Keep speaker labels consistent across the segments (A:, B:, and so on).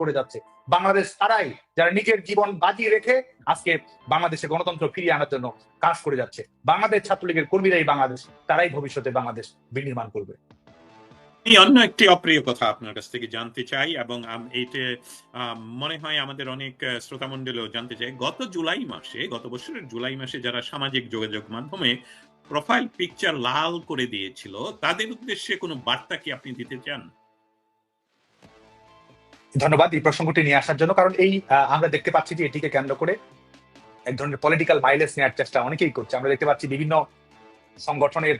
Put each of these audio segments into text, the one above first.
A: করে যাচ্ছে বাংলাদেশ তারাই যারা নিজের জীবন বাজি রেখে আজকে বাংলাদেশে গণতন্ত্র ফিরিয়ে আনার জন্য কাজ করে যাচ্ছে বাংলাদেশ ছাত্রলীগের কর্মীরাই বাংলাদেশ তারাই ভবিষ্যতে বাংলাদেশ বিনির্মাণ করবে
B: আমি অন্য একটি অপ্রিয় কথা আপনার কাছ থেকে জানতে চাই এবং এইটা মনে হয় আমাদের অনেক মন্ডলেও জানতে চাই গত জুলাই মাসে গত বছরের জুলাই মাসে যারা সামাজিক যোগাযোগ মাধ্যমে প্রোফাইল পিকচার লাল করে দিয়েছিল তাদের উদ্দেশ্যে কোনো বার্তা কি আপনি দিতে চান
A: ধন্যবাদ এই প্রসঙ্গটি নিয়ে আসার জন্য কারণ এই আমরা দেখতে পাচ্ছি যে এটিকে কেন্দ্র করে এক ধরনের পলিটিক্যাল মাইলেজ নেওয়ার চেষ্টা অনেকেই করছে আমরা দেখতে পাচ্ছি বিভিন্ন সংগঠনের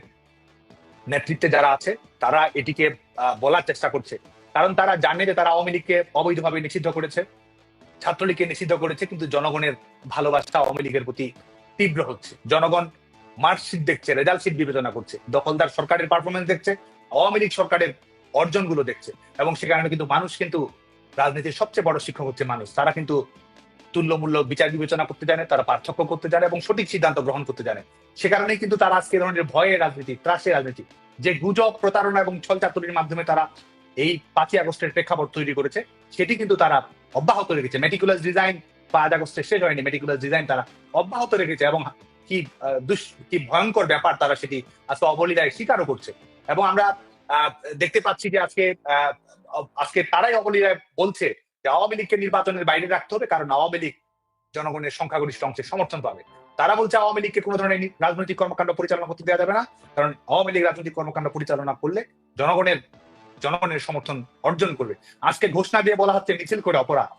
A: নেতৃত্বে যারা আছে তারা এটিকে বলার চেষ্টা করছে কারণ তারা জানে যে তারা আওয়ামী লীগকে অবৈধভাবে নিষিদ্ধ করেছে ছাত্রলীগকে নিষিদ্ধ করেছে কিন্তু জনগণের ভালোবাসা আওয়ামী লীগের প্রতি তীব্র হচ্ছে জনগণ মার্কশিট দেখছে রেজাল্ট শিট বিবেচনা করছে দখলদার সরকারের পারফরমেন্স দেখছে আওয়ামী লীগ সরকারের অর্জনগুলো দেখছে এবং সে কারণে কিন্তু মানুষ কিন্তু রাজনীতির সবচেয়ে বড় শিক্ষক হচ্ছে মানুষ তারা কিন্তু তুল্যমূল্য বিচার বিবেচনা করতে জানে তারা পার্থক্য করতে জানে এবং সঠিক সিদ্ধান্ত গ্রহণ করতে জানে সে কারণেই কিন্তু তারা আজকে ধরনের ভয়ের রাজনীতি ত্রাসের রাজনীতি যে গুজব প্রতারণা এবং ছলচাতুরির মাধ্যমে তারা এই পাঁচই আগস্টের প্রেক্ষাপট তৈরি করেছে সেটি কিন্তু তারা অব্যাহত রেখেছে মেটিকুলাস ডিজাইন পাঁচ আগস্টে শেষ হয়নি মেটিকুলাস ডিজাইন তারা অব্যাহত রেখেছে এবং কি দুষ কি ভয়ঙ্কর ব্যাপার তারা সেটি আজকে অবলীলায় স্বীকারও করছে এবং আমরা দেখতে পাচ্ছি যে আজকে আজকে তারাই অবলীরা বলছে যে আওয়ামী লীগকে নির্বাচনের বাইরে রাখতে হবে কারণ আওয়ামী লীগ জনগণের সংখ্যাগরিষ্ঠ অংশের সমর্থন পাবে তারা বলছে আওয়ামী লীগকে কোনো ধরনের রাজনৈতিক কর্মকাণ্ড পরিচালনা করতে দেওয়া যাবে না কারণ আওয়ামী লীগ রাজনৈতিক কর্মকাণ্ড পরিচালনা করলে জনগণের জনগণের সমর্থন অর্জন করবে আজকে ঘোষণা দিয়ে বলা হচ্ছে মিছিল করে অপরাধ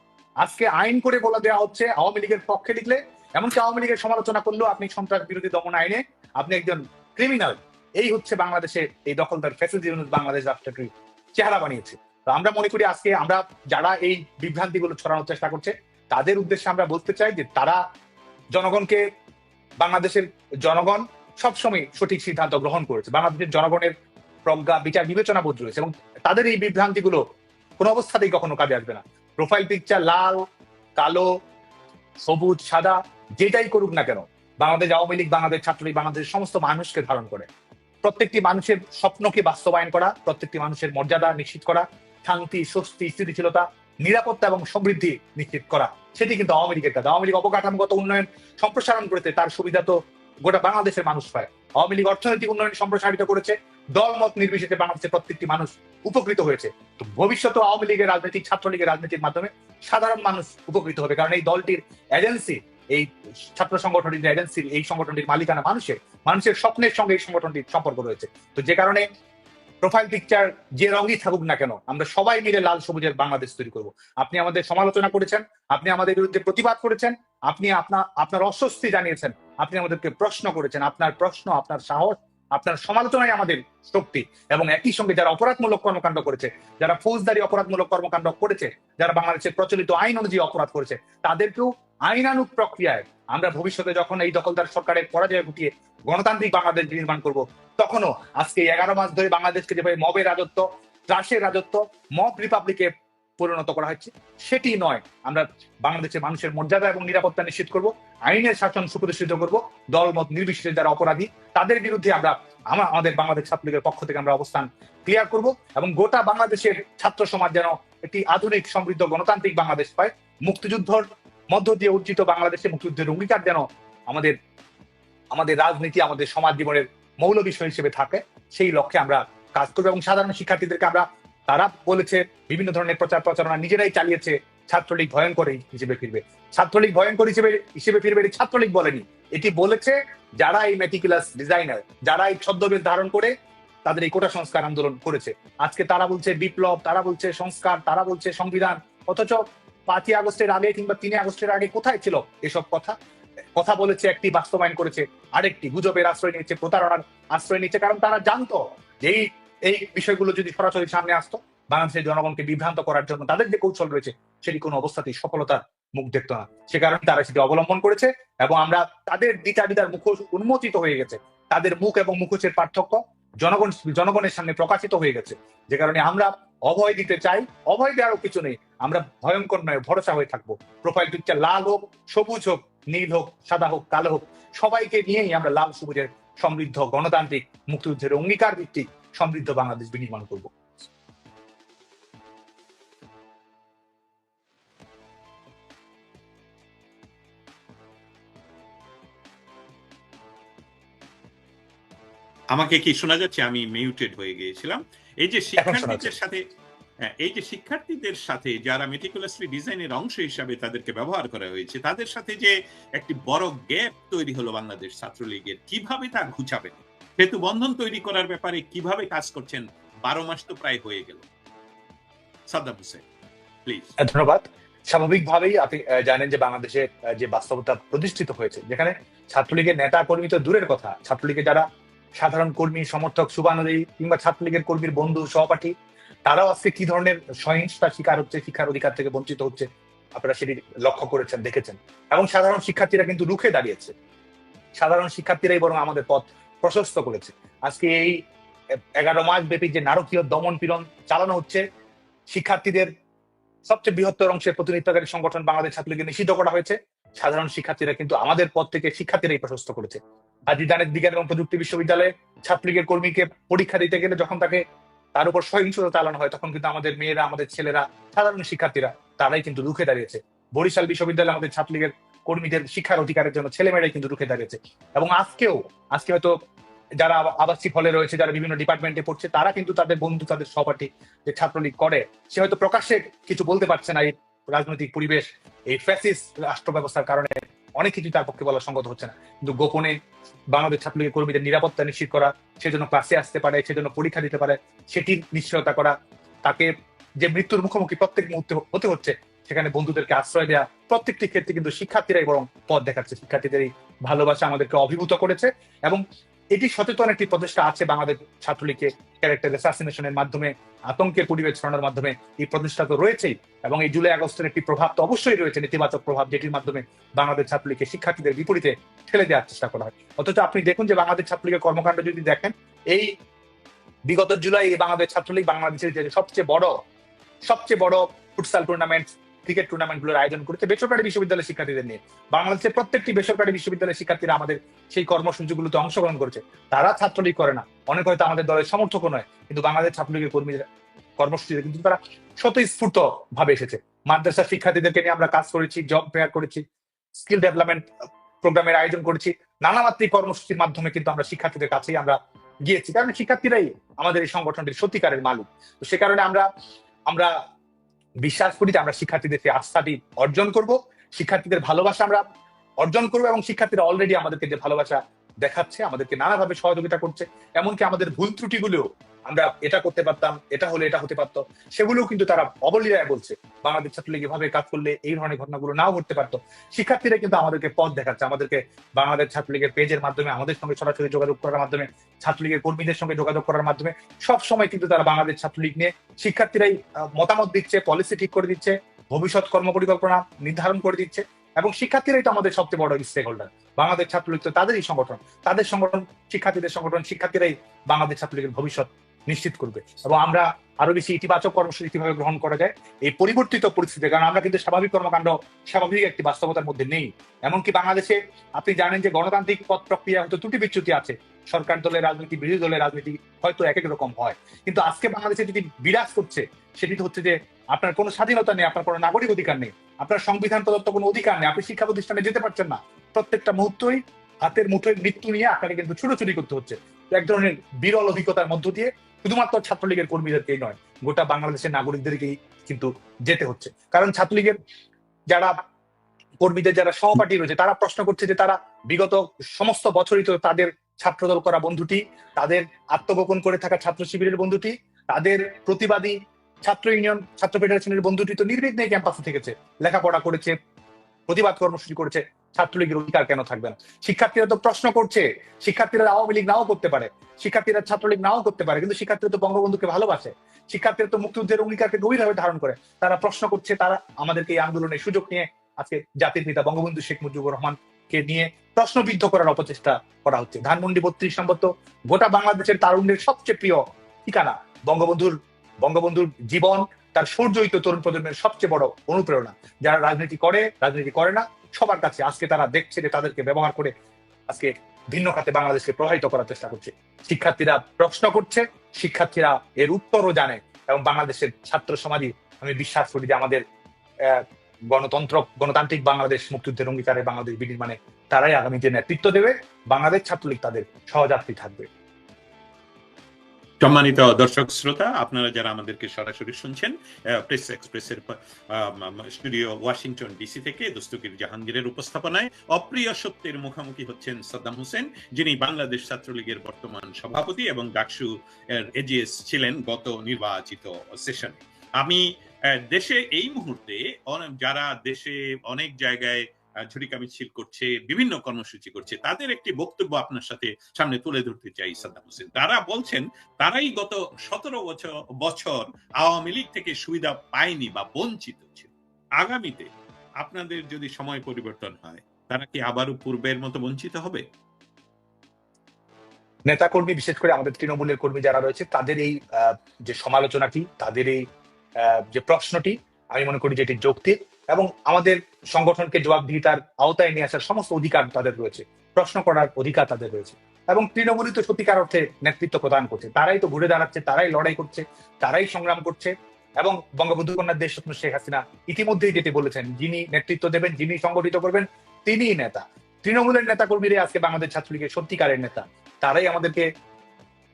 A: আজকে আইন করে বলা দেওয়া হচ্ছে আওয়ামী লীগের পক্ষে লিখলে এমনকি আওয়ামী লীগের সমালোচনা করলেও আপনি সন্ত্রাস বিরোধী দমন আইনে আপনি একজন ক্রিমিনাল এই হচ্ছে বাংলাদেশে এই দখলদার ফ্যাসিলিটি বাংলাদেশ রাষ্ট্রটি চেহারা বানিয়েছে আমরা মনে করি আজকে আমরা যারা এই বিভ্রান্তিগুলো ছড়ানোর চেষ্টা করছে তাদের উদ্দেশ্যে আমরা বলতে চাই যে তারা জনগণকে বাংলাদেশের জনগণ সবসময় সঠিক সিদ্ধান্ত গ্রহণ করেছে বাংলাদেশের জনগণের প্রজ্ঞা বিচার বিবেচনা বোধ রয়েছে এবং তাদের এই বিভ্রান্তিগুলো কোনো অবস্থাতেই কখনো কাজে আসবে না প্রোফাইল পিকচার লাল কালো সবুজ সাদা যেটাই করুক না কেন বাংলাদেশ আওয়ামী লীগ বাংলাদেশ ছাত্রলীগ বাংলাদেশের সমস্ত মানুষকে ধারণ করে প্রত্যেকটি মানুষের স্বপ্নকে বাস্তবায়ন করা প্রত্যেকটি মানুষের মর্যাদা নিশ্চিত করা শান্তি স্বস্তি স্থিতিশীলতা নিরাপত্তা এবং সমৃদ্ধি নিশ্চিত করা সেটি কিন্তু আওয়ামী লীগের কাজ আওয়ামী লীগ অবকাঠামোগত উন্নয়ন সম্প্রসারণ করেছে তার সুবিধা তো গোটা বাংলাদেশের মানুষ পায় আওয়ামী লীগ অর্থনৈতিক উন্নয়ন সম্প্রসারিত করেছে দলমত নির্বিশেষে বাংলাদেশের প্রত্যেকটি মানুষ উপকৃত হয়েছে তো ভবিষ্যতে আওয়ামী লীগের রাজনৈতিক ছাত্রলীগের রাজনীতির মাধ্যমে সাধারণ মানুষ উপকৃত হবে কারণ এই দলটির এজেন্সি এই ছাত্র সংগঠনটির এজেন্সির এই সংগঠনটির মালিকানা মানুষের মানুষের স্বপ্নের সঙ্গে এই সংগঠনটির সম্পর্ক রয়েছে তো যে কারণে প্রোফাইল পিকচার যে রঙই থাকুক না কেন আমরা সবাই মিলে লাল সবুজের বাংলাদেশ তৈরি করব আপনি আমাদের সমালোচনা করেছেন আপনি আমাদের বিরুদ্ধে প্রতিবাদ করেছেন আপনি আপনার আপনার অস্বস্তি জানিয়েছেন আপনি আমাদেরকে প্রশ্ন করেছেন আপনার প্রশ্ন আপনার সাহস আপনার সমালোচনাই আমাদের শক্তি এবং একই সঙ্গে যারা অপরাধমূলক কর্মকাণ্ড করেছে যারা ফৌজদারি অপরাধমূলক কর্মকাণ্ড করেছে যারা বাংলাদেশের প্রচলিত আইন অনুযায়ী অপরাধ করেছে তাদেরকেও আইনানুক প্রক্রিয়ায় আমরা ভবিষ্যতে যখন এই দখলদার সরকারের পরাজয় ঘটিয়ে গণতান্ত্রিক বাংলাদেশ নির্মাণ করব তখনও আজকে এগারো মাস ধরে বাংলাদেশকে যেভাবে মবের রাজত্ব ত্রাসের রাজত্ব মব রিপাবলিকে পরিণত করা হচ্ছে সেটি নয় আমরা বাংলাদেশের মানুষের মর্যাদা এবং নিরাপত্তা নিশ্চিত করব আইনের শাসন সুপ্রতিষ্ঠিত করব দলমত নির্বিশেষে যারা অপরাধী তাদের বিরুদ্ধে আমরা আমরা আমাদের বাংলাদেশ ছাত্রলীগের পক্ষ থেকে আমরা অবস্থান ক্লিয়ার করব এবং গোটা বাংলাদেশের ছাত্র সমাজ যেন একটি আধুনিক সমৃদ্ধ গণতান্ত্রিক বাংলাদেশ পায় মুক্তিযুদ্ধর মধ্য দিয়ে উজ্জিত বাংলাদেশের মুক্তিযুদ্ধের অঙ্গীকার যেন আমাদের আমাদের রাজনীতি আমাদের সমাজ জীবনের মৌল বিষয় হিসেবে থাকে সেই লক্ষ্যে আমরা কাজ করবো এবং সাধারণ শিক্ষার্থীদেরকে আমরা তারা বলেছে বিভিন্ন ধরনের প্রচার প্রচারণা নিজেরাই চালিয়েছে ছাত্রলীগ ভয়ঙ্কর হিসেবে ফিরবে ছাত্রলীগ ভয়ঙ্কর হিসেবে হিসেবে ফিরবে এটি ছাত্রলীগ বলেনি এটি বলেছে যারা এই মেটিকুলাস ডিজাইনার যারা এই ছদ্মবেশ ধারণ করে তাদের এই কোটা সংস্কার আন্দোলন করেছে আজকে তারা বলছে বিপ্লব তারা বলছে সংস্কার তারা বলছে সংবিধান অথচ পাঁচই আগস্টের আগে কিংবা তিনে আগস্টের আগে কোথায় ছিল এসব কথা কথা বলেছে একটি বাস্তবায়ন করেছে আরেকটি গুজবের আশ্রয় নিয়েছে প্রতারণার আশ্রয় নিয়েছে কারণ তারা জানতো যে এই এই বিষয়গুলো যদি সরাসরি সামনে আসতো বাংলাদেশের জনগণকে বিভ্রান্ত করার জন্য তাদের যে কৌশল রয়েছে সেটি কোনো অবস্থাতেই সফলতার মুখ দেখত না সে কারণে তারা সেটি অবলম্বন করেছে এবং আমরা তাদের দ্বিতা দ্বিতার মুখ উন্মোচিত হয়ে গেছে তাদের মুখ এবং মুখোশের পার্থক্য জনগণ জনগণের সামনে প্রকাশিত হয়ে গেছে যে কারণে আমরা অভয় দিতে চাই অভয় দেওয়ারও কিছু নেই আমরা ভয়ঙ্কর নয় ভরসা হয়ে থাকবো প্রোফাইল পিকচার লাল হোক সবুজ হোক নীল হোক সাদা হোক কালো হোক সবাইকে নিয়েই আমরা লাল সবুজের সমৃদ্ধ গণতান্ত্রিক মুক্তিযুদ্ধের অঙ্গীকার ভিত্তিক সমৃদ্ধ বাংলাদেশ বিনির্মাণ করব
B: আমাকে কি শোনা যাচ্ছে আমি মিউটেড হয়ে গিয়েছিলাম এই যে শিক্ষার্থীদের সাথে হ্যাঁ, এই যে শিক্ষার্থীদের সাথে যারা মেটিকুলাসলি ডিজাইনের অংশ হিসাবে তাদেরকে ব্যবহার করা হয়েছে তাদের সাথে যে একটি বড় গ্যাপ তৈরি হলো বাংলাদেশ ছাত্রলীগের কিভাবে তা ঘুচাবে সেতু বন্ধন তৈরি করার ব্যাপারে কিভাবে কাজ করছেন বারো মাস তো প্রায় হয়ে গেল সাদ্দাম হোসেন প্লিজ
A: ধন্যবাদ স্বাভাবিকভাবেই আপনি জানেন যে বাংলাদেশে যে বাস্তবতা প্রতিষ্ঠিত হয়েছে যেখানে ছাত্রলীগের নেতা কর্মী তো দূরের কথা ছাত্রলীগের যারা সাধারণ কর্মী সমর্থক সুবানদী কিংবা ছাত্রলীগের কর্মীর বন্ধু সহপাঠী তারাও আজকে কি ধরনের সহিংসতার শিকার হচ্ছে শিক্ষার অধিকার থেকে বঞ্চিত হচ্ছে আপনারা সেটি লক্ষ্য করেছেন দেখেছেন এবং সাধারণ শিক্ষার্থীরা কিন্তু রুখে দাঁড়িয়েছে সাধারণ শিক্ষার্থীরাই বরং আমাদের পথ প্রশস্ত করেছে আজকে এই এগারো মাস ব্যাপী যে নারকীয় দমন পীড়ন চালানো হচ্ছে শিক্ষার্থীদের সবচেয়ে বৃহত্তর অংশের প্রতিনিধিত্বকারী সংগঠন বাংলাদেশ ছাত্রলীগের নিষিদ্ধ করা হয়েছে সাধারণ শিক্ষার্থীরা কিন্তু আমাদের পথ থেকে শিক্ষার্থীরাই প্রশস্ত করেছে আজিদানের বিজ্ঞান এবং প্রযুক্তি বিশ্ববিদ্যালয়ে ছাত্রলীগের কর্মীকে পরীক্ষা দিতে গেলে যখন তাকে তার উপর সহিংসতা চালানো হয় তখন কিন্তু আমাদের মেয়েরা আমাদের ছেলেরা সাধারণ শিক্ষার্থীরা তারাই কিন্তু রুখে দাঁড়িয়েছে বরিশাল বিশ্ববিদ্যালয়ে আমাদের ছাত্রলীগের কর্মীদের শিক্ষার অধিকারের জন্য ছেলেমেয়েরাই কিন্তু রুখে দাঁড়িয়েছে এবং আজকেও আজকে হয়তো যারা আবাসিক হলে রয়েছে যারা বিভিন্ন ডিপার্টমেন্টে পড়ছে তারা কিন্তু তাদের বন্ধু তাদের সহপাঠী যে ছাত্রলীগ করে সে হয়তো প্রকাশ্যে কিছু বলতে পারছে না এই রাজনৈতিক পরিবেশ এই ফ্যাসিস রাষ্ট্র ব্যবস্থার কারণে অনেক কিছু তার পক্ষে বলা সঙ্গত হচ্ছে না কিন্তু গোপনে বাংলাদেশ ছাত্রলীগের কর্মীদের নিরাপত্তা নিশ্চিত করা সেজন্য ক্লাসে আসতে পারে সেজন্য পরীক্ষা দিতে পারে সেটির নিশ্চয়তা করা তাকে যে মৃত্যুর মুখোমুখি প্রত্যেক মুহূর্তে হতে হচ্ছে সেখানে বন্ধুদেরকে আশ্রয় দেওয়া প্রত্যেকটি ক্ষেত্রে কিন্তু শিক্ষার্থীরাই বরং পথ দেখাচ্ছে শিক্ষার্থীদের এই ভালোবাসা আমাদেরকে অভিভূত করেছে এবং এটি সচেতন একটি প্রচেষ্টা আছে বাংলাদেশ ছাত্রলীগকে ক্যারেক্টার অ্যাসাসিনেশনের মাধ্যমে আতঙ্কের পরিবেশ ছড়ানোর মাধ্যমে এই প্রচেষ্টা তো রয়েছেই এবং এই জুলাই আগস্টের একটি প্রভাব তো অবশ্যই রয়েছে নেতিবাচক প্রভাব যেটির মাধ্যমে বাংলাদেশ ছাত্রলীগকে শিক্ষার্থীদের বিপরীতে ঠেলে দেওয়ার চেষ্টা করা হয় অথচ আপনি দেখুন যে বাংলাদেশ ছাত্রলীগের কর্মকাণ্ড যদি দেখেন এই বিগত জুলাই বাংলাদেশ ছাত্রলীগ বাংলাদেশের যে সবচেয়ে বড় সবচেয়ে বড় ফুটসাল টুর্নামেন্ট ক্রিকেট টুর্নামেন্টগুলোর আয়োজন করেছে বেসরকারি বিশ্ববিদ্যালয়ের শিক্ষার্থীদের নিয়ে বাংলাদেশের প্রত্যেকটি বেসরকারি বিশ্ববিদ্যালয়ের শিক্ষার্থীরা আমাদের সেই কর্মসূচিগুলোতে অংশগ্রহণ করেছে তারা ছাত্রলীগ করে না অনেক হয়তো আমাদের দলের সমর্থকও নয় কিন্তু বাংলাদেশ ছাত্রলীগের কর্মীদের কর্মসূচিতে কিন্তু তারা স্বতঃস্ফূর্ত ভাবে এসেছে মাদ্রাসার শিক্ষার্থীদেরকে নিয়ে আমরা কাজ করেছি জব ফেয়ার করেছি স্কিল ডেভেলপমেন্ট প্রোগ্রামের আয়োজন করেছি নানামাত্রিক কর্মসূচির মাধ্যমে কিন্তু আমরা শিক্ষার্থীদের কাছেই আমরা গিয়েছি কারণ শিক্ষার্থীরাই আমাদের এই সংগঠনটির সত্যিকারের মালিক তো সে কারণে আমরা আমরা বিশ্বাস করি যে আমরা শিক্ষার্থীদের সেই আস্থাটি অর্জন করব শিক্ষার্থীদের ভালোবাসা আমরা অর্জন করবো এবং শিক্ষার্থীরা অলরেডি আমাদেরকে যে ভালোবাসা দেখাচ্ছে আমাদেরকে নানাভাবে সহযোগিতা করছে এমনকি আমাদের ভুল ত্রুটিগুলো আমরা এটা করতে পারতাম এটা হলে এটা হতে পারতো সেগুলো কিন্তু তারা অবলীরায় বলছে বাংলাদেশ ছাত্রলীগ এভাবে কাজ করলে এই ধরনের ঘটনাগুলো নাও ঘটতে পারতো শিক্ষার্থীরা কিন্তু আমাদেরকে পথ দেখাচ্ছে আমাদেরকে বাংলাদেশ ছাত্রলীগের পেজের মাধ্যমে আমাদের সঙ্গে সরাসরি যোগাযোগ করার মাধ্যমে ছাত্রলীগের কর্মীদের সঙ্গে যোগাযোগ করার মাধ্যমে সব সময় কিন্তু তারা বাংলাদেশ ছাত্রলীগ নিয়ে শিক্ষার্থীরাই মতামত দিচ্ছে পলিসি ঠিক করে দিচ্ছে ভবিষ্যৎ কর্ম পরিকল্পনা নির্ধারণ করে দিচ্ছে এবং শিক্ষার্থীরাই তো আমাদের সবচেয়ে বড় স্টেক হোল্ডার বাংলাদেশ ছাত্রলীগ তো তাদেরই সংগঠন তাদের সংগঠন শিক্ষার্থীদের সংগঠন শিক্ষার্থীরাই বাংলাদেশ ছাত্রলীগের ভবিষ্যৎ নিশ্চিত করবে এবং আমরা আরো বেশি ইতিবাচক কর্মসূচি কিভাবে গ্রহণ করা যায় এই পরিবর্তিত পরিস্থিতিতে কারণ আমরা কিন্তু স্বাভাবিক কর্মকাণ্ড স্বাভাবিক একটি বাস্তবতার মধ্যে নেই এমনকি বাংলাদেশে আপনি জানেন যে গণতান্ত্রিক পথ প্রক্রিয়া হয়তো ত্রুটি বিচ্যুতি আছে সরকার দলের রাজনীতি বিরোধী দলের রাজনীতি হয়তো এক এক রকম হয় কিন্তু আজকে বাংলাদেশে যদি বিরাজ করছে সেটি হচ্ছে যে আপনার কোনো স্বাধীনতা নেই আপনার কোনো নাগরিক অধিকার নেই আপনার সংবিধান প্রদত্ত কোনো অধিকার নেই আপনি শিক্ষা প্রতিষ্ঠানে যেতে পারছেন না প্রত্যেকটা মুহূর্তই হাতের মুঠোয় মৃত্যু নিয়ে আপনাকে কিন্তু ছুটোছুটি করতে হচ্ছে এক ধরনের বিরল অভিজ্ঞতার মধ্য দিয়ে শুধুমাত্র ছাত্রলীগের কর্মীদেরকেই নয় গোটা বাংলাদেশের নাগরিকদেরকেই কিন্তু যেতে হচ্ছে কারণ ছাত্রলীগের যারা কর্মীদের যারা সহপাঠী রয়েছে তারা প্রশ্ন করছে যে তারা বিগত সমস্ত বছরই তো তাদের ছাত্রদল করা বন্ধুটি তাদের আত্মগোপন করে থাকা ছাত্র শিবিরের বন্ধুটি তাদের প্রতিবাদী ছাত্র ইউনিয়ন ছাত্র ফেডারেশনের বন্ধুটি তো নির্বিঘ্নে ক্যাম্পাসে থেকেছে লেখাপড়া করেছে প্রতিবাদ কর্মসূচি করেছে ছাত্রলীগের অধিকার কেন থাকবে না শিক্ষার্থীরা তো প্রশ্ন করছে শিক্ষার্থীরা আওয়ামী লীগ নাও করতে পারে শিক্ষার্থীরা ছাত্রলীগ নাও করতে পারে কিন্তু শিক্ষার্থীরা তো বঙ্গবন্ধুকে ভালোবাসে শিক্ষার্থীরা তো মুক্তিযুদ্ধের অঙ্গীকারকে গভীরভাবে ধারণ করে তারা প্রশ্ন করছে তারা আমাদেরকে এই আন্দোলনের সুযোগ নিয়ে আজকে জাতির পিতা বঙ্গবন্ধু শেখ মুজিবুর রহমানকে নিয়ে প্রশ্নবিদ্ধ করার অপচেষ্টা করা হচ্ছে ধানমন্ডি বত্রিশ নম্বর তো গোটা বাংলাদেশের তারুণ্যের সবচেয়ে প্রিয় ঠিকানা বঙ্গবন্ধুর বঙ্গবন্ধুর জীবন তার সৌর্যিত তরুণ প্রজন্মের সবচেয়ে বড় অনুপ্রেরণা যারা রাজনীতি করে রাজনীতি করে না সবার কাছে আজকে তারা দেখছে যে তাদেরকে ব্যবহার করে আজকে ভিন্ন খাতে বাংলাদেশকে প্রভাবিত করার চেষ্টা করছে শিক্ষার্থীরা প্রশ্ন করছে শিক্ষার্থীরা এর উত্তরও জানে এবং বাংলাদেশের ছাত্র সমাজই আমি বিশ্বাস করি যে আমাদের গণতন্ত্র গণতান্ত্রিক বাংলাদেশ মুক্তিযুদ্ধের অঙ্গীকারে বাংলাদেশ বিনির্মাণে তারাই আগামী যে নেতৃত্ব দেবে বাংলাদেশ ছাত্রলীগ তাদের সহযাত্রী থাকবে
B: সম্মানিত দর্শক শ্রোতা আপনারা যারা আমাদেরকে সরাসরি শুনছেন প্রেস এক্সপ্রেসের স্টুডিও ওয়াশিংটন ডিসি থেকে দস্তকির জাহাঙ্গীরের উপস্থাপনায় অপ্রিয় সত্যের মুখোমুখি হচ্ছেন সাদ্দাম হোসেন যিনি বাংলাদেশ ছাত্রলীগের বর্তমান সভাপতি এবং ডাকসু এর এজিএস ছিলেন গত নির্বাচিত সেশন আমি দেশে এই মুহূর্তে যারা দেশে অনেক জায়গায় ঝুরিকা মিছিল করছে বিভিন্ন কর্মসূচি করছে তাদের একটি বক্তব্য আপনার সাথে সামনে তুলে ধরতে চাই সাদ্দাম হোসেন তারা বলছেন তারাই গত সতেরো বছর বছর আওয়ামী লীগ থেকে সুবিধা পায়নি বা বঞ্চিত ছিল আগামীতে আপনাদের যদি সময় পরিবর্তন হয় তারা কি আবারও পূর্বের মতো বঞ্চিত হবে
A: নেতাকর্মী বিশেষ করে আমাদের তৃণমূলের কর্মী যারা রয়েছে তাদের এই যে সমালোচনাটি তাদের এই যে প্রশ্নটি আমি মনে করি যে এটি যৌক্তিক এবং আমাদের সংগঠনকে জবাবদিহিতার আওতায় নিয়ে আসার সমস্ত অধিকার তাদের রয়েছে প্রশ্ন করার অধিকার তাদের রয়েছে এবং তৃণমূলই তো সত্যিকার অর্থে নেতৃত্ব প্রদান করছে তারাই তো ঘুরে দাঁড়াচ্ছে তারাই লড়াই করছে তারাই সংগ্রাম করছে এবং বঙ্গবন্ধু কন্যার দেশ স্বপ্ন শেখ হাসিনা ইতিমধ্যেই যেটি বলেছেন যিনি নেতৃত্ব দেবেন যিনি সংগঠিত করবেন তিনি নেতা তৃণমূলের নেতা কর্মীরাই আজকে বাংলাদেশ ছাত্রলীগের সত্যিকারের নেতা তারাই আমাদেরকে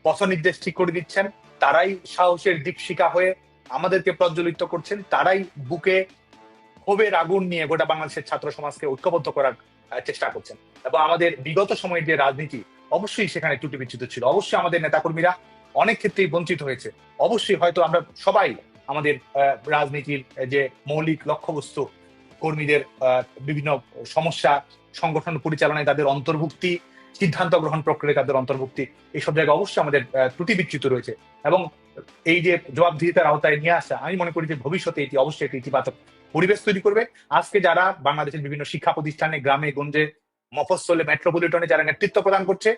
A: পথ নির্দেশ ঠিক করে দিচ্ছেন তারাই সাহসের দীপশিকা হয়ে আমাদেরকে প্রজ্বলিত করছেন তারাই বুকে ক্ষোভের আগুন নিয়ে গোটা বাংলাদেশের ছাত্র সমাজকে ঐক্যবদ্ধ করার চেষ্টা করছেন এবং আমাদের বিগত সময়ের যে রাজনীতি অবশ্যই সেখানে ত্রুটি বিচ্ছিত ছিল অবশ্যই আমাদের নেতাকর্মীরা অনেক ক্ষেত্রেই বঞ্চিত হয়েছে অবশ্যই হয়তো আমরা সবাই আমাদের রাজনীতির যে মৌলিক লক্ষ্যবস্তু কর্মীদের বিভিন্ন সমস্যা সংগঠন পরিচালনায় তাদের অন্তর্ভুক্তি সিদ্ধান্ত গ্রহণ প্রক্রিয়ায় তাদের অন্তর্ভুক্তি এইসব জায়গায় অবশ্যই আমাদের ত্রুটি বিচ্যুত রয়েছে এবং এই যে জবাবদিহিতার আওতায় নিয়ে আসা আমি মনে করি যে ভবিষ্যতে এটি অবশ্যই একটি ইতিবাচক পরিবেশ তৈরি করবে আজকে যারা বাংলাদেশের বিভিন্ন শিক্ষা প্রতিষ্ঠানে গ্রামে গঞ্জে মফস্বলে মেট্রোপলিটনে যারা নেতৃত্ব প্রদান করছে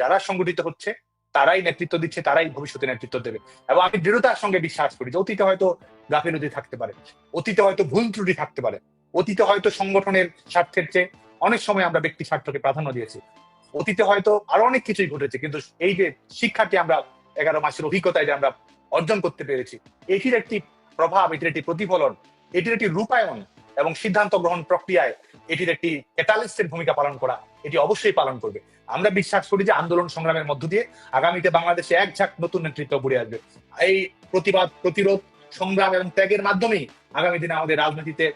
A: যারা সংগঠিত হচ্ছে তারাই নেতৃত্ব দিচ্ছে তারাই ভবিষ্যতে নেতৃত্ব দেবে এবং আমি দৃঢ়তার সঙ্গে বিশ্বাস করি যে অতীতে হয়তো গাফিলতি থাকতে পারে অতীতে হয়তো ভুল ত্রুটি থাকতে পারে অতীতে হয়তো সংগঠনের স্বার্থের চেয়ে অনেক সময় আমরা ব্যক্তি স্বার্থকে প্রাধান্য দিয়েছি অতীতে হয়তো আরো অনেক কিছুই ঘটেছে কিন্তু এই যে শিক্ষাটি আমরা এগারো মাসের অভিজ্ঞতায় যে আমরা অর্জন করতে পেরেছি এটির একটি প্রভাব এটির একটি প্রতিফলন এটির একটি রূপায়ণ এবং সিদ্ধান্ত গ্রহণ প্রক্রিয়ায় এটির একটি ক্যাটালিস্টের ভূমিকা পালন করা এটি অবশ্যই পালন করবে আমরা বিশ্বাস করি যে আন্দোলন সংগ্রামের মধ্য দিয়ে আগামীতে বাংলাদেশে এক ঝাঁক নতুন নেতৃত্ব গড়ে আসবে এই প্রতিবাদ প্রতিরোধ সংগ্রাম এবং ত্যাগের মাধ্যমেই আগামী দিনে আমাদের রাজনীতিতে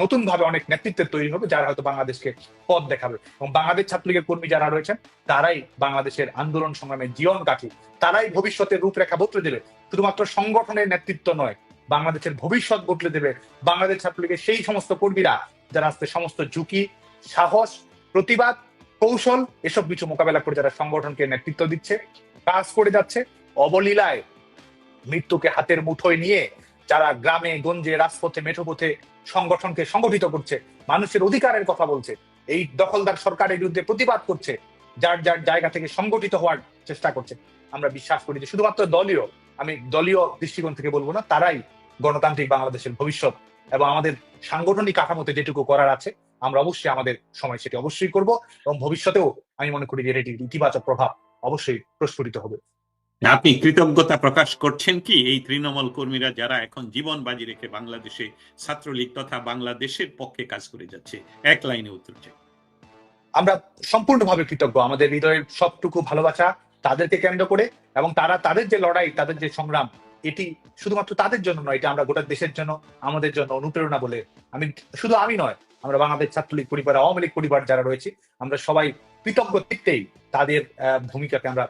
A: নতুন ভাবে অনেক নেতৃত্বের তৈরি হবে যারা হয়তো বাংলাদেশকে পথ দেখাবে এবং বাংলাদেশ ছাত্রলীগের কর্মী যারা রয়েছেন তারাই বাংলাদেশের আন্দোলন সংগ্রামের জীবন কাঠি তারাই ভবিষ্যতের রূপরেখা বদলে দেবে শুধুমাত্র সংগঠনের নেতৃত্ব নয় বাংলাদেশের ভবিষ্যৎ বদলে দেবে বাংলাদেশ ছাত্রলীগের সেই সমস্ত কর্মীরা যারা আসতে সমস্ত ঝুঁকি সাহস প্রতিবাদ কৌশল এসব কিছু মোকাবেলা করে যারা সংগঠনকে নেতৃত্ব দিচ্ছে কাজ করে যাচ্ছে অবলীলায় মৃত্যুকে হাতের মুঠোয় নিয়ে যারা গ্রামে গঞ্জে রাজপথে মেঠোপথে সংগঠনকে সংগঠিত করছে মানুষের অধিকারের কথা বলছে এই দখলদার সরকারের বিরুদ্ধে প্রতিবাদ করছে যার যার জায়গা থেকে সংগঠিত হওয়ার চেষ্টা করছে আমরা বিশ্বাস করি যে শুধুমাত্র দলীয় আমি দলীয় দৃষ্টিকোণ থেকে বলবো না তারাই গণতান্ত্রিক বাংলাদেশের ভবিষ্যৎ এবং আমাদের সাংগঠনিক কাঠামোতে যেটুকু করার আছে আমরা অবশ্যই আমাদের সময় সেটি অবশ্যই করব এবং ভবিষ্যতেও আমি মনে করি যে এটির ইতিবাচক প্রভাব অবশ্যই প্রস্ফুটিত হবে আপনি কৃতজ্ঞতা প্রকাশ করছেন কি এই তৃণমূল কর্মীরা যারা এখন জীবন বাজি রেখে বাংলাদেশে ছাত্রলীগ তথা বাংলাদেশের পক্ষে কাজ করে যাচ্ছে এক লাইনে উত্তর চাই আমরা সম্পূর্ণভাবে কৃতজ্ঞ আমাদের হৃদয়ের সবটুকু ভালোবাসা তাদেরকে কেন্দ্র করে এবং তারা তাদের যে লড়াই তাদের যে সংগ্রাম এটি শুধুমাত্র তাদের জন্য নয় এটা আমরা গোটা দেশের জন্য আমাদের জন্য অনুপ্রেরণা বলে আমি শুধু আমি নয় আমরা বাংলাদেশ ছাত্রলীগ পরিবার আওয়ামী লীগ পরিবার যারা রয়েছে আমরা সবাই কৃতজ্ঞ চিত্তেই তাদের ভূমিকাকে আমরা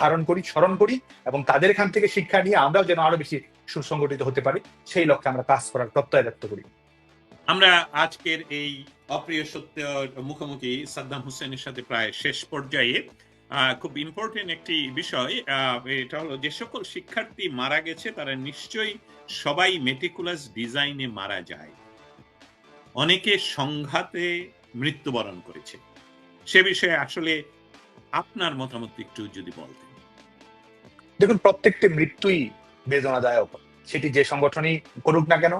A: ধারণ করি স্মরণ করি এবং তাদের এখান থেকে শিক্ষা নিয়ে আমরাও যেন আরো বেশি সুসংগঠিত হতে পারি সেই লক্ষ্যে আমরা কাজ করার প্রত্যয় ব্যক্ত করি আমরা আজকের এই অপ্রিয় সত্য মুখোমুখি সাদ্দাম হোসেনের সাথে প্রায় শেষ পর্যায়ে খুব ইম্পর্টেন্ট একটি বিষয় এটা হলো যে সকল শিক্ষার্থী মারা গেছে তারা নিশ্চয়ই সবাই মেটিকুলাস ডিজাইনে মারা যায় অনেকে সংঘাতে মৃত্যুবরণ করেছে সে বিষয়ে আসলে আপনার মতামত একটু যদি বলতেন দেখুন প্রত্যেকটি মৃত্যুই বেদনাদায়ক সেটি যে সংগঠনই করুক না কেন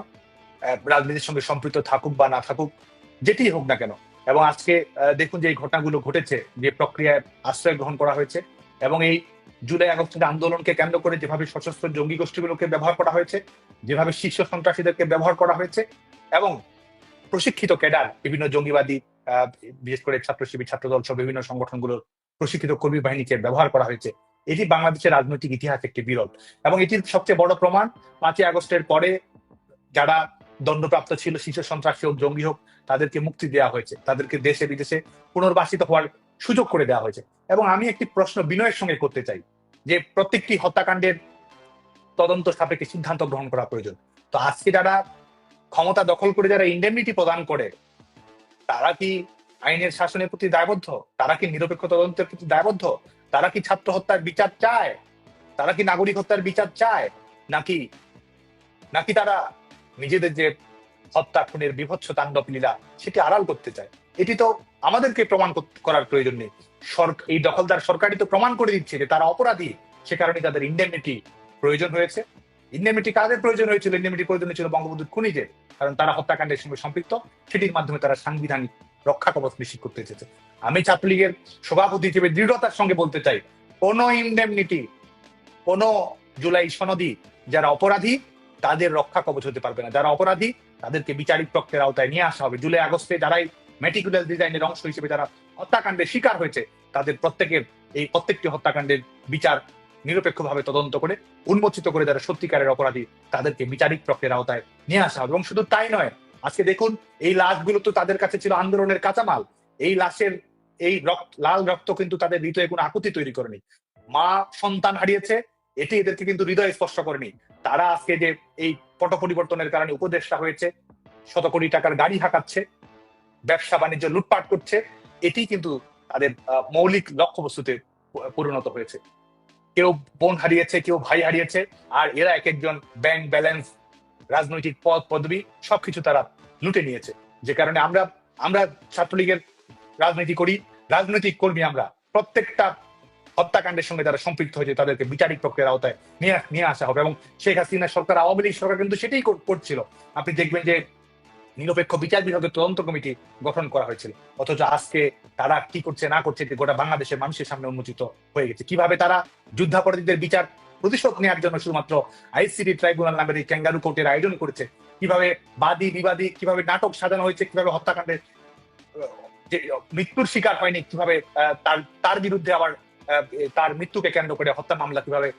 A: রাজনীতির সঙ্গে সম্পৃক্ত থাকুক বা না থাকুক যেটি হোক না কেন এবং আজকে দেখুন যে এই ঘটনাগুলো ঘটেছে যে প্রক্রিয়ায় আশ্রয় গ্রহণ করা হয়েছে এবং এই জুলাই আগস্টের আন্দোলনকে কেন্দ্র করে যেভাবে সশস্ত্র জঙ্গি গোষ্ঠীগুলোকে ব্যবহার করা হয়েছে যেভাবে শীর্ষ সন্ত্রাসীদেরকে ব্যবহার করা হয়েছে এবং প্রশিক্ষিত ক্যাডার বিভিন্ন জঙ্গিবাদী বিশেষ করে ছাত্র শিবির সহ বিভিন্ন সংগঠনগুলোর প্রশিক্ষিত কর্মী বাহিনীকে ব্যবহার করা হয়েছে এটি বাংলাদেশের রাজনৈতিক ইতিহাস একটি বিরল এবং এটির সবচেয়ে বড় প্রমাণ পাঁচই আগস্টের পরে যারা দণ্ডপ্রাপ্ত ছিল শিশু সন্ত্রাসী হোক জঙ্গি হোক তাদেরকে মুক্তি দেওয়া হয়েছে তাদেরকে দেশে বিদেশে পুনর্বাসিত হওয়ার সুযোগ করে দেওয়া হয়েছে এবং আমি একটি প্রশ্ন বিনয়ের সঙ্গে করতে চাই যে প্রত্যেকটি হত্যাকাণ্ডের তদন্ত সাপেক্ষে সিদ্ধান্ত গ্রহণ করা প্রয়োজন তো আজকে যারা ক্ষমতা দখল করে যারা ইন্ডেমনিটি প্রদান করে তারা কি আইনের শাসনের প্রতি দায়বদ্ধ তারা কি নিরপেক্ষ তদন্তের প্রতি দায়বদ্ধ তারা কি ছাত্র হত্যার বিচার চায় তারা কি নাগরিক হত্যার বিচার চায় নাকি নাকি তারা নিজেদের যে হত্যা খুনের বিভৎস তাণ্ডব লীলা সেটি আড়াল করতে চায় এটি তো আমাদেরকে প্রমাণ করার প্রয়োজন নেই এই দখলদার সরকারই তো প্রমাণ করে দিচ্ছে যে তারা অপরাধী সে কারণে তাদের ইন্ডেমনিটি প্রয়োজন হয়েছে ইন্ডেমিটি কাদের প্রয়োজন হয়েছিল ইন্ডেমিটি প্রয়োজন হয়েছিল বঙ্গবন্ধুর খুনিদের কারণ তারা হত্যাকাণ্ডের সঙ্গে সম্পৃক্ত সেটির মাধ্যমে তারা সাংবিধানিক রক্ষা কবচ নিশ্চিত করতে চেয়েছে আমি ছাত্রলীগের সভাপতি হিসেবে দৃঢ়তার সঙ্গে বলতে চাই কোনো ইন্ডেমনিটি কোনো জুলাই সনদি যারা অপরাধী তাদের রক্ষা কবচ হতে পারবে না যারা অপরাধী তাদেরকে বিচারিক পক্ষের আওতায় নিয়ে আসা হবে জুলাই আগস্টে যারাই মেটিকুলার ডিজাইনের অংশ হিসেবে যারা হত্যাকাণ্ডের শিকার হয়েছে তাদের প্রত্যেকের এই প্রত্যেকটি হত্যাকাণ্ডের বিচার নিরপেক্ষভাবে তদন্ত করে উন্মোচিত করে যারা সত্যিকারের অপরাধী তাদেরকে বিচারিক প্রক্রিয়ার আওতায় নিয়ে আসা হবে এবং শুধু তাই নয় আজকে দেখুন এই লাশগুলো তো তাদের কাছে ছিল আন্দোলনের কাঁচামাল এই লাশের এই রক্ত লাল রক্ত কিন্তু তাদের হৃদয়ে কোনো আকুতি তৈরি করেনি মা সন্তান হারিয়েছে এটি এদেরকে কিন্তু হৃদয় স্পর্শ করেনি তারা আজকে যে এই পট পরিবর্তনের কারণে উপদেষ্টা হয়েছে শত কোটি টাকার গাড়ি হাঁকাচ্ছে ব্যবসা বাণিজ্য লুটপাট করছে এটি কিন্তু তাদের মৌলিক লক্ষ্যবস্তুতে পরিণত হয়েছে কেউ বোন হারিয়েছে কেউ ভাই হারিয়েছে আর এরা এক একজন ব্যাংক ব্যালেন্স রাজনৈতিক পদ পদবী সবকিছু তারা লুটে নিয়েছে যে কারণে আমরা আমরা ছাত্রলীগের রাজনীতি করি রাজনৈতিক কর্মী আমরা প্রত্যেকটা হত্যাকাণ্ডের সঙ্গে যারা সম্পৃক্ত হয়েছে তাদেরকে বিচারিক প্রক্রিয়ার আওতায় নিয়ে নিয়ে আসা হবে এবং শেখ হাসিনা সরকার আওয়ামী লীগ সরকার কিন্তু সেটাই করছিল আপনি দেখবেন যে নিরপেক্ষ বিচার বিভাগের তদন্ত কমিটি গঠন করা হয়েছিল অথচ আজকে তারা কি করছে না করছে গোটা বাংলাদেশের মানুষের সামনে উন্মোচিত হয়ে গেছে কিভাবে তারা যুদ্ধাপরাধীদের বিচার প্রতিশোধ নেওয়ার জন্য শুধুমাত্র আইসিডি ট্রাইব্যুনাল নামের এই ক্যাঙ্গারু কোর্টের আয়োজন করেছে কিভাবে বাদী বিবাদী কিভাবে নাটক সাজানো হয়েছে কিভাবে হত্যাকাণ্ডের মৃত্যুর শিকার হয়নি কিভাবে তার তার বিরুদ্ধে আবার তার মৃত্যুকে কেন্দ্র করে হত্যা মামলা কিভাবে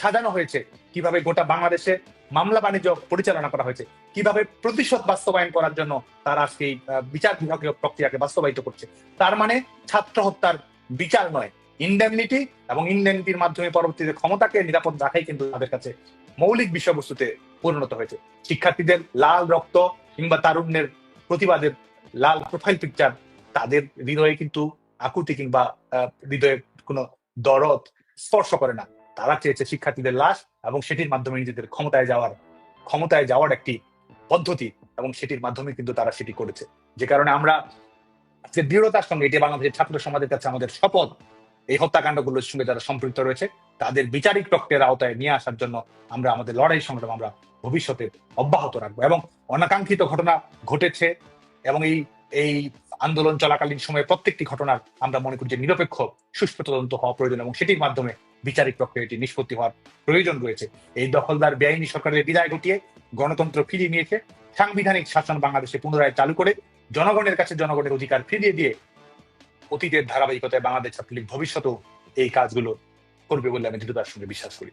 A: সাজানো হয়েছে কিভাবে গোটা বাংলাদেশে মামলা বাণিজ্য পরিচালনা করা হয়েছে কিভাবে প্রতিশোধ বাস্তবায়ন করার জন্য তার আজকে এই বিচার বিভাগীয় প্রক্রিয়াকে বাস্তবায়িত করছে তার মানে ছাত্র হত্যার বিচার নয় ইন্ডেমনিটি এবং ইন্ডেমনিটির মাধ্যমে পরবর্তীতে ক্ষমতাকে নিরাপদ রাখাই কিন্তু তাদের কাছে মৌলিক বিষয়বস্তুতে পরিণত হয়েছে শিক্ষার্থীদের লাল রক্ত কিংবা তারুণ্যের প্রতিবাদের লাল প্রোফাইল পিকচার তাদের হৃদয়ে কিন্তু আকুতি কিংবা হৃদয়ে কোনো দরদ স্পর্শ করে না তারা চেয়েছে শিক্ষার্থীদের লাশ এবং সেটির মাধ্যমে নিজেদের ক্ষমতায় যাওয়ার ক্ষমতায় যাওয়ার একটি পদ্ধতি এবং সেটির মাধ্যমে কিন্তু তারা সেটি করেছে যে কারণে আমরা আজকে দৃঢ়তার সঙ্গে এটি বাংলাদেশের ছাত্র সমাজের কাছে আমাদের শপথ এই হত্যাকাণ্ডগুলোর সঙ্গে যারা সম্পৃক্ত রয়েছে তাদের বিচারিক প্রক্রিয়ার আওতায় নিয়ে আসার জন্য আমরা আমাদের লড়াই সংগ্রাম আমরা ভবিষ্যতে অব্যাহত রাখবো এবং অনাকাঙ্ক্ষিত ঘটনা ঘটেছে এবং এই এই আন্দোলন চলাকালীন সময়ে প্রত্যেকটি ঘটনার আমরা মনে করি যে নিরপেক্ষ সুস্থ তদন্ত হওয়া প্রয়োজন এবং সেটির মাধ্যমে বিচারিক প্রক্রিয়াটি নিষ্পত্তি হওয়ার প্রয়োজন রয়েছে এই দখলদার বেআইনি সরকারের বিদায় ঘটিয়ে গণতন্ত্র ফিরিয়ে নিয়েছে সাংবিধানিক শাসন বাংলাদেশে পুনরায় চালু করে জনগণের কাছে জনগণের অধিকার ফিরিয়ে দিয়ে অতীতের ধারাবাহিকতায় বাংলাদেশ ছাত্রলীগ ভবিষ্যতেও এই কাজগুলো করবে বলে আমি দৃঢ়তার সঙ্গে বিশ্বাস করি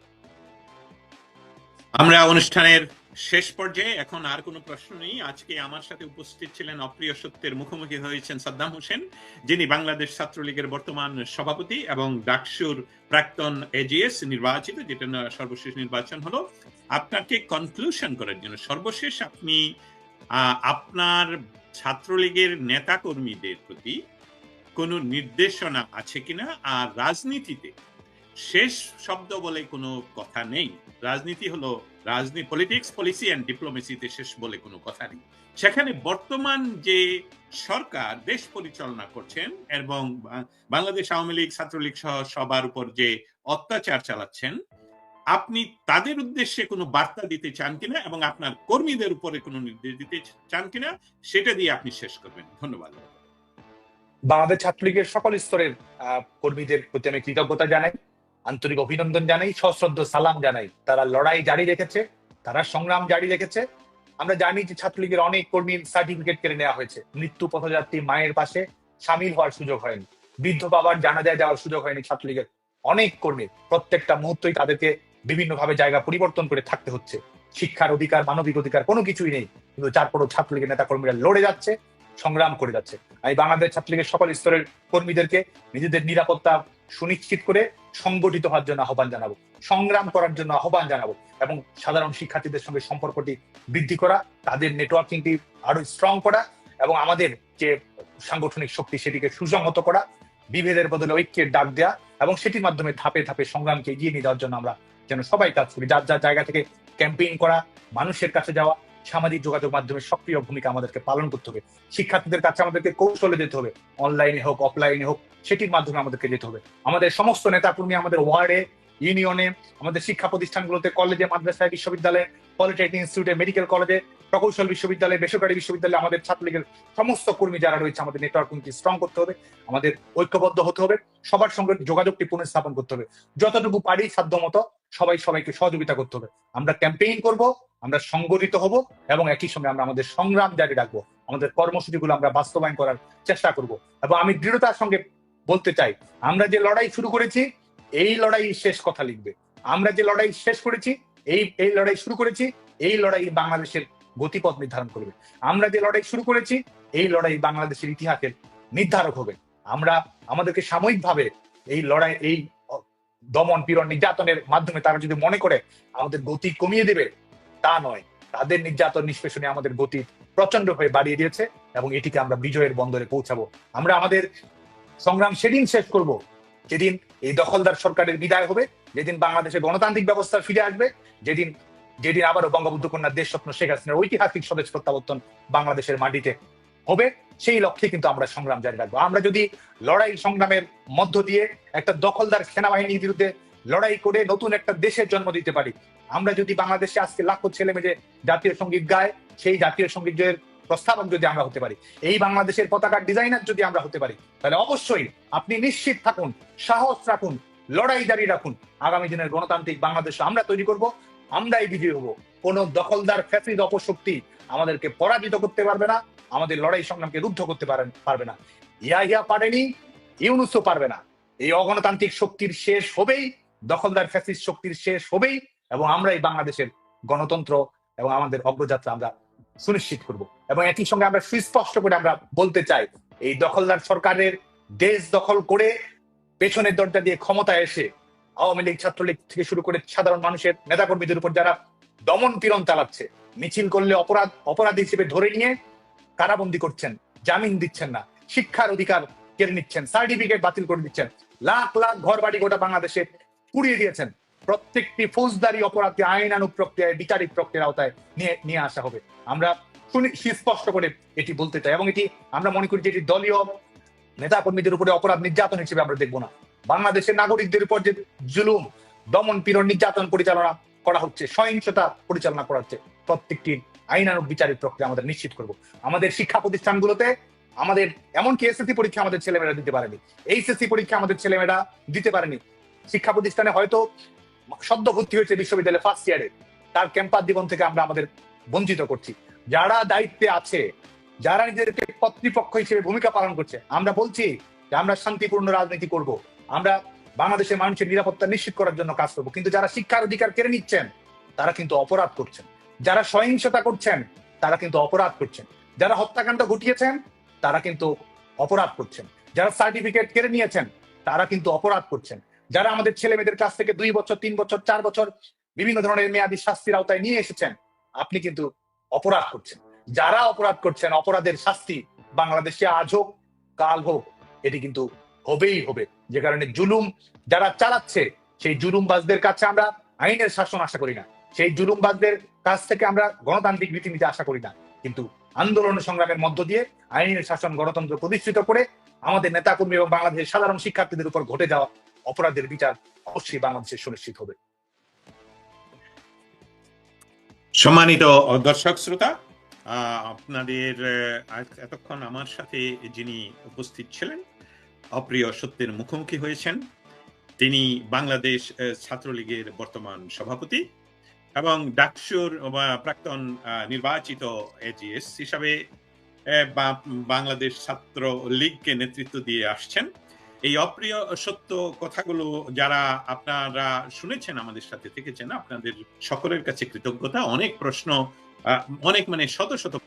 A: আমরা অনুষ্ঠানের শেষ পর্যায়ে এখন আর কোনো প্রশ্ন নেই আজকে আমার সাথে উপস্থিত ছিলেন অপ্রিয় সত্যের মুখোমুখি হয়েছেন সাদ্দাম হোসেন যিনি বাংলাদেশ ছাত্রলীগের বর্তমান সভাপতি এবং ডাকসুর প্রাক্তন এজিএস নির্বাচিত যেটা সর্বশেষ নির্বাচন হলো আপনাকে কনক্লুশন করার জন্য সর্বশেষ আপনি আপনার ছাত্রলীগের নেতা কর্মীদের প্রতি কোনো নির্দেশনা আছে কিনা আর রাজনীতিতে শেষ শব্দ বলে কোনো কথা নেই রাজনীতি হলো রাজনীতি পলিটিক্স পলিসি অ্যান্ড ডিপ্লোমেসিতে শেষ বলে কোনো কথা নেই সেখানে বর্তমান যে সরকার দেশ পরিচালনা করছেন এবং বাংলাদেশ আওয়ামী লীগ ছাত্রলীগ সহ সবার উপর যে অত্যাচার চালাচ্ছেন আপনি তাদের উদ্দেশ্যে কোনো বার্তা দিতে চান কিনা এবং আপনার কর্মীদের উপরে কোনো নির্দেশ দিতে চান কিনা সেটা দিয়ে আপনি শেষ করবেন ধন্যবাদ বাংলাদেশ ছাত্রলীগের সকল স্তরের কর্মীদের প্রতি আমি কৃতজ্ঞতা জানাই আন্তরিক অভিনন্দন জানাই সশ্রদ্ধ সালাম জানাই তারা লড়াই জারি রেখেছে তারা সংগ্রাম জারি রেখেছে আমরা জানি যে ছাত্রলীগের অনেক কর্মী সার্টিফিকেট কেড়ে নেওয়া হয়েছে মৃত্যু পথযাত্রী মায়ের পাশে সামিল হওয়ার সুযোগ হয়নি বৃদ্ধ বাবার জানাজায় যাওয়ার সুযোগ হয়নি ছাত্রলীগের অনেক কর্মীর প্রত্যেকটা মুহূর্তই তাদেরকে বিভিন্নভাবে জায়গা পরিবর্তন করে থাকতে হচ্ছে শিক্ষার অধিকার মানবিক অধিকার কোনো কিছুই নেই কিন্তু তারপরও ছাত্রলীগের নেতা কর্মীরা লড়ে যাচ্ছে সংগ্রাম করে যাচ্ছে আমি বাংলাদেশ ছাত্রলীগের সকল স্তরের কর্মীদেরকে নিজেদের নিরাপত্তা সুনিশ্চিত করে সংগঠিত হওয়ার জন্য আহ্বান জানাবো সংগ্রাম করার জন্য আহ্বান জানাবো এবং সাধারণ শিক্ষার্থীদের সঙ্গে সম্পর্কটি বৃদ্ধি করা তাদের নেটওয়ার্কিংটি আরো স্ট্রং করা এবং আমাদের যে সাংগঠনিক শক্তি সেটিকে সুসংহত করা বিভেদের বদলে ঐক্যের ডাক দেওয়া এবং সেটির মাধ্যমে ধাপে ধাপে সংগ্রামকে এগিয়ে নিয়ে যাওয়ার জন্য আমরা যেন সবাই কাজ করি যার যার জায়গা থেকে ক্যাম্পেইন করা মানুষের কাছে যাওয়া সামাজিক যোগাযোগ মাধ্যমে সক্রিয় ভূমিকা আমাদেরকে পালন করতে হবে শিক্ষার্থীদের কাছে আমাদেরকে কৌশলে যেতে হবে অনলাইনে হোক অফলাইনে হোক সেটির মাধ্যমে আমাদেরকে যেতে হবে আমাদের সমস্ত নেতাকর্মী আমাদের ওয়ার্ডে ইউনিয়নে আমাদের শিক্ষা প্রতিষ্ঠানগুলোতে কলেজে মাদ্রাসায় বিশ্ববিদ্যালয়ে পলিটেকনিক ইনস্টিটিউটে মেডিকেল কলেজে প্রকৌশল বিশ্ববিদ্যালয়ে বেসরকারি বিশ্ববিদ্যালয়ে আমাদের ছাত্রলীগের সমস্ত কর্মী যারা রয়েছে আমাদের নেটওয়ার্কিংকে স্ট্রং করতে হবে আমাদের ঐক্যবদ্ধ হতে হবে সবার সঙ্গে যোগাযোগটি পুনঃস্থাপন করতে হবে যতটুকু পারি সাধ্যমতো সবাই সবাইকে সহযোগিতা করতে হবে আমরা ক্যাম্পেইন করব আমরা সংগঠিত হব এবং একই সঙ্গে আমরা আমাদের সংগ্রাম জারি রাখবো আমাদের কর্মসূচিগুলো আমরা বাস্তবায়ন করার চেষ্টা করব এবং আমি দৃঢ়তার সঙ্গে বলতে চাই আমরা যে লড়াই শুরু করেছি এই লড়াই শেষ কথা লিখবে আমরা যে লড়াই শেষ করেছি এই এই লড়াই শুরু করেছি এই লড়াই বাংলাদেশের গতিপথ নির্ধারণ করবে আমরা যে লড়াই শুরু করেছি এই লড়াই বাংলাদেশের ইতিহাসের নির্ধারক হবে আমরা আমাদেরকে সাময়িকভাবে এই লড়াই এই দমন পীড়ন নির্যাতনের মাধ্যমে তারা যদি মনে করে আমাদের গতি কমিয়ে দেবে তা নয় তাদের নির্যাতন নিষ্পেষণে আমাদের গতি প্রচন্ড হয়ে বাড়িয়ে দিয়েছে এবং এটিকে আমরা বিজয়ের বন্দরে পৌঁছাবো আমরা আমাদের সংগ্রাম সেদিন শেষ করব যেদিন এই দখলদার সরকারের বিদায় হবে যেদিন বাংলাদেশে গণতান্ত্রিক ব্যবস্থা ফিরে আসবে যেদিন যেদিন আবারও বঙ্গবন্ধু কন্যার দেশ স্বপ্ন শেখ হাসিনার ঐতিহাসিক স্বদেশ প্রত্যাবর্তন বাংলাদেশের মাটিতে হবে সেই লক্ষ্যে কিন্তু আমরা সংগ্রাম জারি রাখবো আমরা যদি লড়াই সংগ্রামের মধ্য দিয়ে একটা দখলদার সেনাবাহিনীর বিরুদ্ধে লড়াই করে নতুন একটা দেশের জন্ম দিতে পারি আমরা যদি বাংলাদেশে আজকে লাখো ছেলে মেয়ে জাতীয় সঙ্গীত গায় সেই জাতীয় সঙ্গীতের প্রস্তাবক যদি আমরা হতে পারি এই বাংলাদেশের পতাকার ডিজাইনার যদি আমরা হতে পারি তাহলে অবশ্যই আপনি নিশ্চিত থাকুন সাহস রাখুন লড়াই জারি রাখুন আগামী দিনের গণতান্ত্রিক বাংলাদেশ আমরা তৈরি করব আমরাই বিজয়ী হব কোন দখলদার ফ্যাসিদ অপশক্তি আমাদেরকে পরাজিত করতে পারবে না আমাদের লড়াই সংগ্রামকে রুদ্ধ করতে পারেন পারবে না ইয়া ইয়া পারেনি ইউনুসও পারবে না এই অগণতান্ত্রিক শক্তির শেষ হবেই দখলদার ফ্যাসিস শক্তির শেষ হবেই এবং আমরা এই বাংলাদেশের গণতন্ত্র এবং আমাদের অগ্রযাত্রা আমরা সুনিশ্চিত করব এবং একই সঙ্গে আমরা সুস্পষ্ট করে আমরা বলতে চাই এই দখলদার সরকারের দেশ দখল করে পেছনের দরজা দিয়ে ক্ষমতা এসে আওয়ামী লীগ ছাত্রলীগ থেকে শুরু করে সাধারণ মানুষের নেতাকর্মীদের উপর যারা দমন পীড়ন চালাচ্ছে মিছিল করলে অপরাধ অপরাধ হিসেবে ধরে নিয়ে কারাবন্দি করছেন জামিন দিচ্ছেন না শিক্ষার অধিকার কেড়ে নিচ্ছেন সার্টিফিকেট বাতিল করে দিচ্ছেন লাখ লাখ ঘর বাড়ি গোটা বাংলাদেশে পুড়িয়ে দিয়েছেন প্রত্যেকটি ফৌজদারি অপরাধকে আইনানু প্রক্রিয়ায় বিচারিক প্রক্রিয়ার আওতায় নিয়ে নিয়ে আসা হবে আমরা সুস্পষ্ট করে এটি বলতে চাই এবং এটি আমরা মনে করি যে এটি দলীয় নেতা কর্মীদের উপরে অপরাধ নির্যাতন হিসেবে আমরা দেখবো না বাংলাদেশের নাগরিকদের উপর যে জুলুম দমন পীড়ন নির্যাতন পরিচালনা করা হচ্ছে সহিংসতা পরিচালনা করা হচ্ছে প্রত্যেকটি আইনানুগ বিচারিক প্রক্রিয়া আমাদের নিশ্চিত করব আমাদের শিক্ষা প্রতিষ্ঠানগুলোতে আমাদের এমনকি এসএসসি পরীক্ষা আমাদের ছেলেমেয়েরা দিতে পারেনি এইচএসসি পরীক্ষা আমাদের ছেলেমেয়েরা দিতে পারেনি শিক্ষা প্রতিষ্ঠানে হয়তো সদ্য ভর্তি হয়েছে বিশ্ববিদ্যালয়ে ফার্স্ট ইয়ারে তার ক্যাম্পাস জীবন থেকে আমরা আমাদের বঞ্চিত করছি যারা দায়িত্বে আছে যারা নিজেদেরকে কর্তৃপক্ষ হিসেবে ভূমিকা পালন করছে আমরা বলছি যে আমরা শান্তিপূর্ণ রাজনীতি করব আমরা বাংলাদেশের মানুষের নিরাপত্তা নিশ্চিত করার জন্য কাজ করবো কিন্তু যারা শিক্ষার অধিকার কেড়ে নিচ্ছেন তারা কিন্তু অপরাধ করছেন যারা সহিংসতা করছেন তারা কিন্তু অপরাধ করছেন যারা হত্যাকাণ্ড ঘটিয়েছেন তারা কিন্তু অপরাধ করছেন যারা সার্টিফিকেট কেড়ে নিয়েছেন তারা কিন্তু অপরাধ করছেন যারা আমাদের ছেলে মেয়েদের কাছ থেকে দুই বছর তিন বছর চার বছর বিভিন্ন ধরনের মেয়াদী শাস্তির আওতায় নিয়ে এসেছেন আপনি কিন্তু অপরাধ করছেন যারা অপরাধ করছেন অপরাধের শাস্তি বাংলাদেশে আজ হোক কাল হোক এটি কিন্তু হবেই হবে যে কারণে জুলুম যারা চালাচ্ছে সেই জুলুমবাজদের কাছে আমরা আইনের শাসন আশা করি না সেই জুলুমবাজদের কাছ থেকে আমরা গণতান্ত্রিক রীতিনীতি আশা করি না কিন্তু আন্দোলন সংগ্রামের মধ্য দিয়ে আইনের শাসন গণতন্ত্র প্রতিষ্ঠিত করে আমাদের নেতাকর্মী এবং বাংলাদেশের সাধারণ শিক্ষার্থীদের উপর ঘটে যাওয়া অপরাধের বিচার অবশ্যই বাংলাদেশে সুনিশ্চিত হবে সম্মানিত দর্শক শ্রোতা আপনাদের এতক্ষণ আমার সাথে যিনি উপস্থিত ছিলেন অপ্রিয় সত্যের মুখোমুখি হয়েছেন তিনি বাংলাদেশ ছাত্রলীগের বর্তমান সভাপতি এবং ডাকসুর প্রাক্তন নির্বাচিত এজিএস হিসাবে বাংলাদেশ ছাত্র লীগকে নেতৃত্ব দিয়ে আসছেন এই অপ্রিয় সত্য কথাগুলো যারা আপনারা শুনেছেন আমাদের সাথে থেকেছেন আপনাদের সকলের কাছে কৃতজ্ঞতা অনেক প্রশ্ন অনেক মানে শত শত